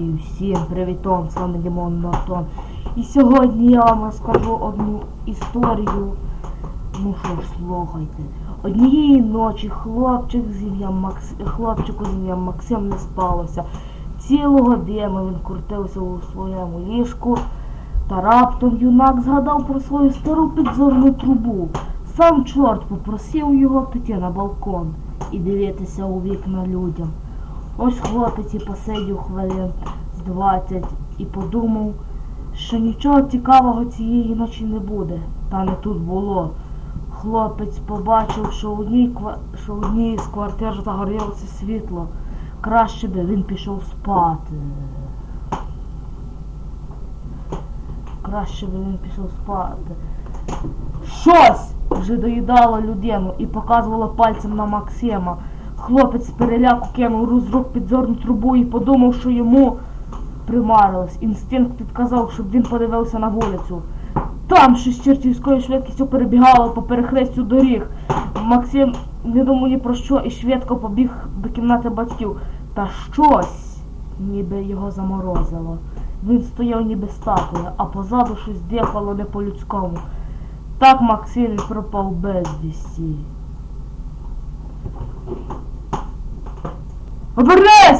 І всім привітом, з вами Дімон Нортон. І сьогодні я вам розкажу одну історію. Ну що ж, слухайте. Однієї ночі хлопчик з ім'ям Макс... хлопчику з ім'ям Максим не спалося. Цілу годину він крутився у своєму ліжку, та раптом юнак згадав про свою стару підзорну трубу. Сам чорт попросив його піти на балкон і дивитися у вікна людям. Ось хлопець і посидів хвилин з 20 і подумав, що нічого цікавого цієї ночі не буде. Та не тут було. Хлопець побачив, що в одній, що в одній з квартир загорілося світло. Краще би він пішов спати. Краще би він пішов спати. Щось вже доїдало людину і показувало пальцем на Максима. Хлопець з переляку кинув з рук підзорну трубу і подумав, що йому примарилось. Інстинкт підказав, щоб він подивився на вулицю. Там щось з чертівською швидкістю перебігало по перехрестю доріг. Максим не думав ні про що і швидко побіг до кімнати батьків. Та щось ніби його заморозило. Він стояв ніби статуя, а позаду щось дихало не по-людському. Так Максим і пропав безвісті. Обернись!